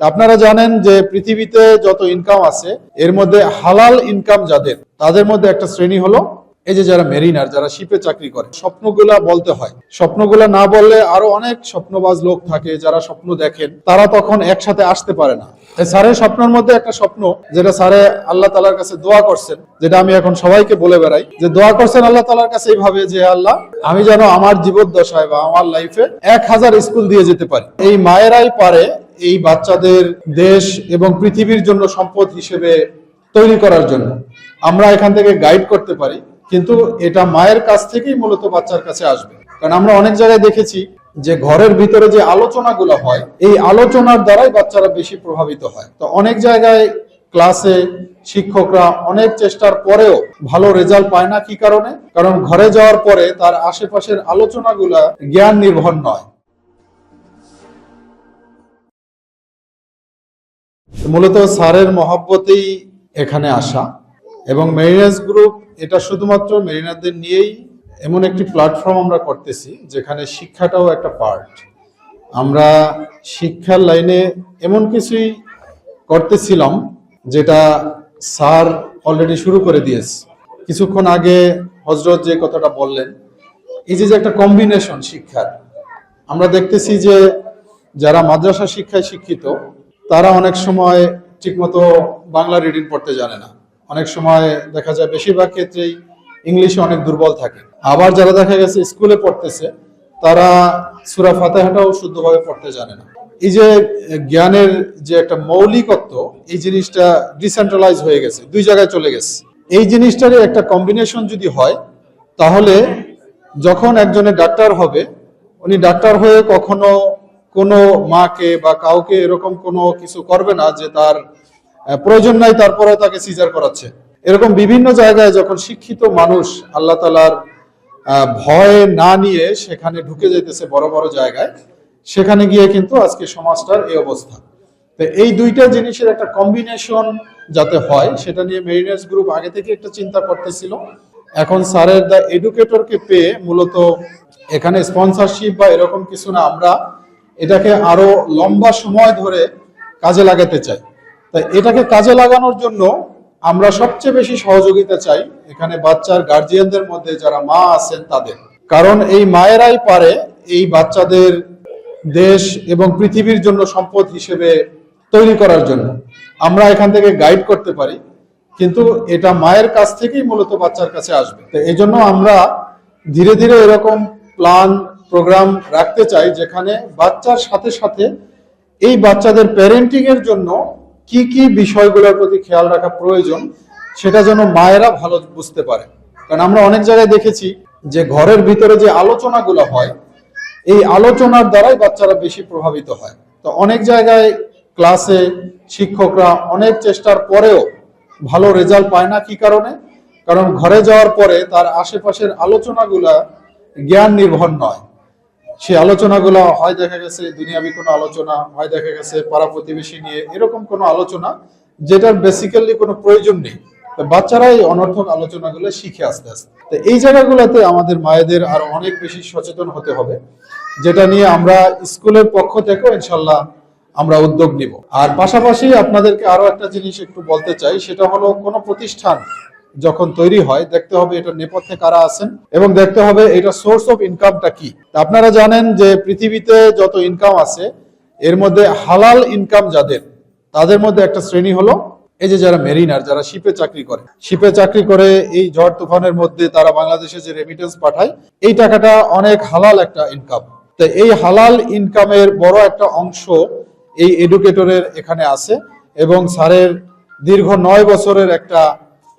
আপনারা জানেন যে পৃথিবীতে যত ইনকাম আছে, এর মধ্যে হালাল ইনকাম যাদের, তাদের মধ্যে একটা শ্রেণি হলো এই যে যারা মেরিনার যারা শিপে চাকরি করে, স্বপ্নগুলা বলতে হয়। স্বপ্নগুলা না বললে আরও অনেক স্বপ্নবাজ লোক থাকে যারা স্বপ্ন দেখেন, তারা তখন একসাথে আসতে পারে না। স্যারের স্বপ্নের মধ্যে একটা স্বপ্ন, যেটা স্যারে আল্লাহ তালার কাছে দোয়া করছেন, যেটা আমি এখন সবাইকে বলে বেড়াই, যে দোয়া করছেন আল্লাহ তালার কাছে এইভাবে যে, আল্লাহ, আমি যেন আমার জীবদ্দশায় বা আমার লাইফে এক হাজার স্কুল দিয়ে যেতে পারি। এই মায়েরাই পারে এই বাচ্চাদের দেশ এবং পৃথিবীর জন্য সম্পদ হিসেবে তৈরি করার জন্য। আমরা এখান থেকে গাইড করতে পারি, কিন্তু এটা মায়ের কাছ থেকেই মূলত বাচ্চার কাছে আসবে। কারণ আমরা অনেক জায়গায় দেখেছি যে ঘরের ভিতরে যে আলোচনাগুলো হয়, এই আলোচনার দ্বারাই বাচ্চারা বেশি প্রভাবিত হয়। তো অনেক জায়গায় ক্লাসে শিক্ষকরা অনেক চেষ্টার পরেও ভালো রেজাল্ট পায় না কি কারণে? কারণ ঘরে যাওয়ার পরে তার আশেপাশের আলোচনাগুলা জ্ঞান নির্ভর নয়। মূলত স্যারের মহব্বতেই এখানে আসা এবং মেরিনাস গ্রুপ এটা শুধুমাত্র মেরিনারদের নিয়েই এমন একটি প্ল্যাটফর্ম আমরা করতেছি, যেখানে শিক্ষাটাও একটা পার্ট আমরা শিক্ষার লাইনে এমন কিছুই করতেছিলাম, যেটা স্যার অলরেডি শুরু করে দিয়েছে। কিছুক্ষণ আগে হজরত যে কথাটা বললেন, এই যে একটা কম্বিনেশন শিক্ষার, আমরা দেখতেছি যে যারা মাদ্রাসা শিক্ষায় শিক্ষিত তারা অনেক সময় ঠিকমতো বাংলা রিডিং পড়তে জানে না। অনেক সময় দেখা যায় বেশিরভাগ ক্ষেত্রেই ইংলিশে অনেক দুর্বল থাকে। আবার যারা দেখা গেছে স্কুলে পড়তেছে, তারা সুরা ফাতেহাটাও শুদ্ধভাবে পড়তে জানে না। এই যে জ্ঞানের যে একটা মৌলিকত্ব, এই জিনিসটা ডিসেন্ট্রালাইজ হয়ে গেছে, দুই জায়গায় চলে গেছে। এই জিনিসটারই একটা কম্বিনেশন যদি হয়, তাহলে যখন একজনের ডাক্তার হবে, উনি ডাক্তার হয়ে কখনো কোনো মাকে বা কাউকে এরকম কোনো কিছু করবে না যে তার প্রয়োজন নাই, তারপরেও তাকে সিজার করাচ্ছে। এরকম বিভিন্ন জায়গায় যখন শিক্ষিত মানুষ আল্লাহ তালার ভয় না নিয়ে সেখানে ঢুকে যেতেছে বড় বড় জায়গায়, সেখানে গিয়ে কিন্তু আজকে সমাজটার এই অবস্থা। তো এই দুইটা জিনিসের একটা কম্বিনেশন যাতে হয়, সেটা নিয়ে মেরিনার্স গ্রুপ আগে থেকে একটা চিন্তা করতেছিল। এখন স্যারের দ্য এডুকেটরকে পেয়ে মূলত এখানে স্পন্সরশিপ বা এরকম কিছু না, আমরা এটাকে আরও লম্বা সময় ধরে কাজে লাগাতে চাই। তাই এটাকে কাজে লাগানোর জন্য আমরা সবচেয়ে বেশি সহযোগিতা চাই এখানে বাচ্চার গার্জিয়ানদের মধ্যে যারা মা আছেন তাদের। কারণ এই মায়েরাই পারে এই বাচ্চাদের দেশ এবং পৃথিবীর জন্য সম্পদ হিসেবে তৈরি করার জন্য। আমরা এখান থেকে গাইড করতে পারি, কিন্তু এটা মায়ের কাছ থেকেই মূলত বাচ্চার কাছে আসবে। তো এই জন্য আমরা ধীরে ধীরে এরকম প্ল্যান প্রোগ্রাম রাখতে চাই, যেখানে বাচ্চার সাথে সাথে এই বাচ্চাদের প্যারেন্টিং এর জন্য কি কি বিষয়গুলোর প্রতি খেয়াল রাখা প্রয়োজন, সেটা যেন মায়েরা ভালো বুঝতে পারে। কারণ আমরা অনেক জায়গায় দেখেছি যে ঘরের ভিতরে যে আলোচনাগুলো হয়, এই আলোচনার দ্বারাই বাচ্চারা বেশি প্রভাবিত হয়। তো অনেক জায়গায় ক্লাসে শিক্ষকরা অনেক চেষ্টার পরেও ভালো রেজাল্ট পায় না, কি কারণে? কারণ ঘরে যাওয়ার পরে তার আশেপাশের আলোচনাগুলা জ্ঞান নির্ভর নয়। সেই আলোচনাগুলো, হয় দেখা গেছে দুনিয়াবি কোনো আলোচনা, হয় দেখা গেছে পাড়া প্রতিবেশী নিয়ে এরকম কোনো আলোচনা, যেটার বেসিক্যালি কোনো প্রয়োজন নেই। বাচ্চারা এই অনর্থক আলোচনাগুলো শিখে আস্তে আস্তে। এই জায়গাগুলোতে আমাদের মায়েদের আরও অনেক বেশি সচেতন হতে হবে, যেটা নিয়ে আমরা স্কুলের পক্ষ থেকেও ইনশাল্লাহ আমরা উদ্যোগ নিব। আর পাশাপাশি আপনাদেরকে আরও একটা জিনিস একটু বলতে চাই, সেটা হলো কোনো প্রতিষ্ঠান যখন তৈরি হয়, দেখতে হবে এটা নেপথ্যে কারা আছেন এবং দেখতে হবে এটা সোর্স অফ ইনকামটা কি। আপনারা জানেন যে পৃথিবীতে যত ইনকাম আছে, এর মধ্যে হালাল ইনকাম যাদের, তাদের মধ্যে একটা শ্রেণি হলো এই যে যারা মেরিনার যারা শিপে চাকরি করে। শিপে চাকরি করে এই ঝড় তুফানের মধ্যে তারা বাংলাদেশে যে রেমিটেন্স পাঠায়, এই টাকাটা অনেক হালাল একটা ইনকাম তো এই হালাল ইনকামের বড় একটা অংশ এই এডুকেটরের এখানে আছে এবং স্যারের দীর্ঘ নয় বছরের একটা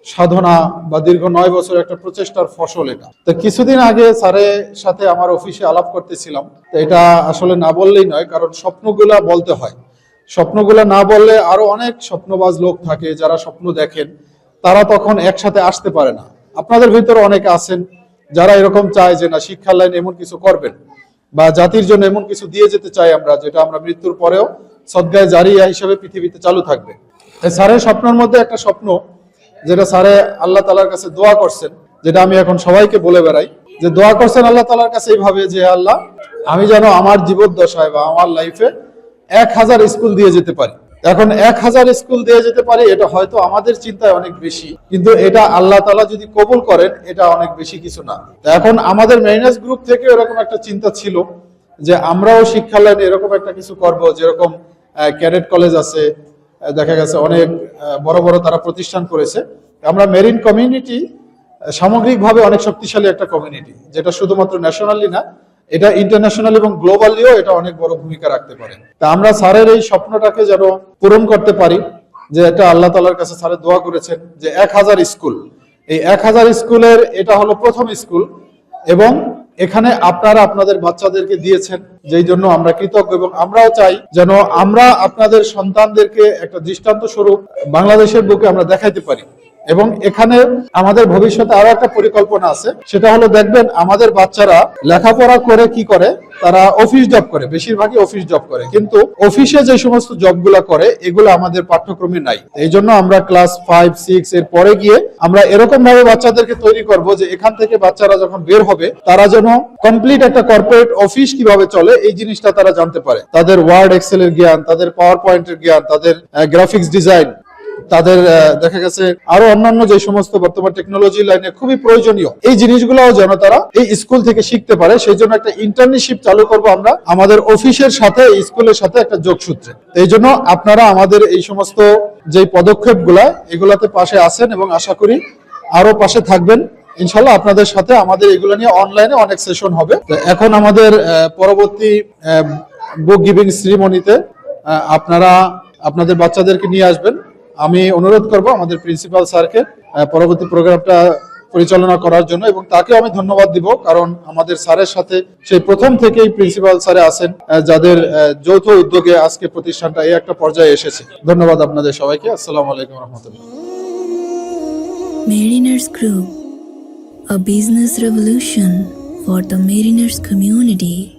সাধনা বা দীর্ঘ নয় বছর একটা প্রচেষ্টার ফসল এটা। তো কিছুদিন আগে স্যারের সাথে আমার অফিসে আলাপ করতেছিলাম। তো এটা আসলে না বললেই নয়, কারণ স্বপ্নগুলা বলতে হয়। স্বপ্নগুলো না বললে আরও অনেক স্বপ্নবাজ লোক থাকে যারা স্বপ্ন দেখেন, তারা তখন একসাথে আসতে পারে না। আপনাদের ভিতরে অনেকে আছেন যারা এরকম চায় যে, না, শিক্ষার লাইনে এমন কিছু করবেন বা জাতির জন্য এমন কিছু দিয়ে যেতে চাই আমরা, যেটা আমরা মৃত্যুর পরেও সদ্গায় জারিয়া হিসেবে পৃথিবীতে চালু থাকবে। স্যারের স্বপ্নের মধ্যে একটা স্বপ্ন যেটা স্যারে আল্লাহ তালার কাছে দোয়া করছেন, যেটা আমি এখন সবাইকে বলে বেড়াই, যে দোয়া করছেন আল্লাহ তালার কাছে এইভাবে যে আল্লাহ, আমি যেন আমার জীবদ্দশায় বা আমার লাইফে এক হাজার স্কুল দিয়ে যেতে পারি। এখন এক হাজার স্কুল দিয়ে যেতে পারি, এটা হয়তো আমাদের চিন্তায় অনেক বেশি, কিন্তু এটা আল্লাহ তালা যদি কবুল করেন, এটা অনেক বেশি কিছু না। এখন আমাদের মেরিনাস গ্রুপ থেকে এরকম একটা চিন্তা ছিল, যে আমরাও শিক্ষা লাইনে এরকম একটা কিছু করব, যেরকম ক্যাডেট কলেজ আছে দেখা গেছে অনেক বড় বড় তারা প্রতিষ্ঠান করেছে। আমরা মেরিন কমিউনিটি সামগ্রিকভাবে অনেক শক্তিশালী একটা কমিউনিটি, যেটা শুধুমাত্র ন্যাশনালি না, এটা ইন্টারন্যাশনাল এবং গ্লোবালিও এটা অনেক বড় ভূমিকা রাখতে পারে। তা আমরা স্যারের এই স্বপ্নটাকে যেন পূরণ করতে পারি, যে এটা আল্লাহ তালার কাছে স্যারের দোয়া করেছেন যে এক হাজার স্কুল, এই এক হাজার স্কুলের এটা হলো প্রথম স্কুল এবং এখানে আপনারা আপনাদের বাচ্চাদেরকে দিয়েছেন, যেই জন্য আমরা কৃতজ্ঞ এবং আমরাও চাই যেন আমরা আপনাদের সন্তানদেরকে একটা দৃষ্টান্ত স্বরূপ বাংলাদেশের বুকে আমরা দেখাইতে পারি। এবং এখানে আমাদের ভবিষ্যতে আরও একটা পরিকল্পনা আছে। সেটা হলো দেখবেন আমাদের বাচ্চারা লেখাপড়া করে কি করে? তারা অফিস জব করে, বেশিরভাগই অফিস জব করে। কিন্তু অফিসে যে সমস্ত জবগুলা করে, এগুলো আমাদের পাঠ্যক্রমে নাই। এই জন্য আমরা ক্লাস ফাইভ সিক্স এর পরে গিয়ে আমরা এরকম ভাবে বাচ্চাদেরকে তৈরি করব যে এখান থেকে বাচ্চারা যখন বের হবে, তারা যেন কমপ্লিট একটা কর্পোরেট অফিস কীভাবে চলে, এই জিনিসটা তারা জানতে পারে। তাদের ওয়ার্ড এক্সেলের জ্ঞান, তাদের পাওয়ার পয়েন্টের জ্ঞান, তাদের গ্রাফিক্স ডিজাইন তাদের দেখা গেছে আরও অন্যান্য যে সমস্ত বর্তমান টেকনোলজি লাইনে খুবই প্রয়োজনীয়। এই জিনিসগুলোও যেন তারা এই স্কুল থেকে শিখতে পারে, সেই জন্য একটা ইন্টার্নশিপ চালু করব আমরা আমাদের অফিসের সাথে স্কুলের সাথে একটা যোগসূত্রে। এই জন্য আপনারা আমাদের এই সমস্ত যে পদক্ষেপগুলা, এগুলাতে পাশে আছেন এবং আশা করি আরও পাশে থাকবেন। ইনশাল্লাহ আপনাদের সাথে আমাদের এগুলো নিয়ে অনলাইনে অনেক সেশন হবে। এখন আমাদের পরবর্তী বুক গিভিং সিরিমনিতে আপনারা আপনাদের বাচ্চাদেরকে নিয়ে আসবেন। আমি অনুরোধ করব আমাদের প্রিন্সিপাল স্যারকে পরবর্তী প্রোগ্রামটা পরিচালনা করার জন্য এবং তাকে আমি ধন্যবাদ দিব কারণ আমাদের স্যারের সাথে সেই প্রথম থেকেই প্রিন্সিপাল স্যারে আহ, যাদের যৌথ উদ্যোগে আজকে প্রতিষ্ঠানটা এই একটা পর্যায়ে এসেছে। ধন্যবাদ আপনাদের সবাইকে। আসসালামু আলাইকুম রহমতুল্লাহ। Mariners Group, a business revolution for the mariners community.